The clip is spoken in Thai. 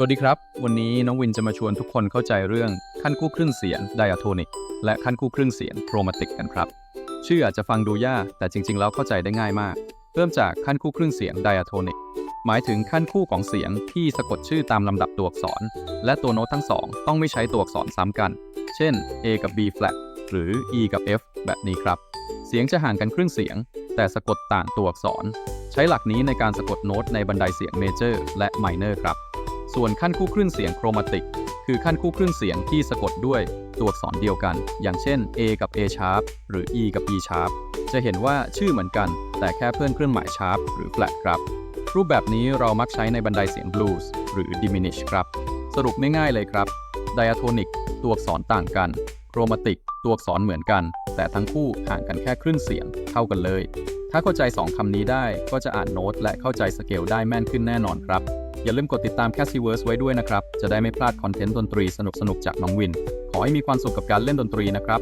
สวัสดีครับ วันนี้น้องวินจะมาชวนทุกคนเข้าใจเรื่องขั้นคู่ครึ่งเสียงไดอะโทนิกและขั้นคู่ครึ่งเสียงโครมาติกกันครับ ชื่ออาจจะฟังดูยากแต่จริง ๆ แล้วเข้าใจได้ง่ายมาก เริ่มจากขั้นคู่ครึ่งเสียงไดอะโทนิกหมายถึงขั้นคู่ของเสียงที่สะกดชื่อตามลำดับตัวอักษร และตัวโน้ตทั้งสองต้องไม่ใช้ตัวอักษรซ้ำกัน เช่น A กับ B flat หรือ E กับ F แบบนี้ครับ เสียงจะห่างกันครึ่งเสียง แต่สะกดต่างตัวอักษร ใช้หลักนี้ในการสะกดโน้ตในบันไดเสียงเมเจอร์และไมเนอร์ครับ ส่วนขั้นคู่คลื่นเสียงโครมาติก คือขั้นคู่คลื่นเสียงที่สะกดด้วยตัวอักษรเดียวกัน อย่างเช่น A กับ A sharp หรือ E กับ E sharp จะเห็นว่าชื่อเหมือนกัน แต่แค่เพิ่มเครื่องหมาย sharp หรือ flat ครับ รูปแบบนี้เรามักใช้ในบันไดเสียง blues หรือ diminish ครับ สรุปง่ายๆเลยครับ diatonic ตัวอักษรต่างกัน chromatic ตัวอักษรเหมือนกัน แต่ทั้งคู่ห่างกันแค่ครึ่งเสียง เท่ากันเลย ถ้าเข้าใจ 2 คำนี้ได้ก็จะอ่านโน้ตและเข้าใจสเกลได้แม่นขึ้นแน่นอนครับ อย่าลืมกดติดตาม c a s s i v e r s e ไว้ด้วยนะครับ จะได้ไม่พลาดคอนเทนต์ดนตรีสนุกๆ จากน้องวิน ขอให้มีความสุขกับการเล่นดนตรีนะครับ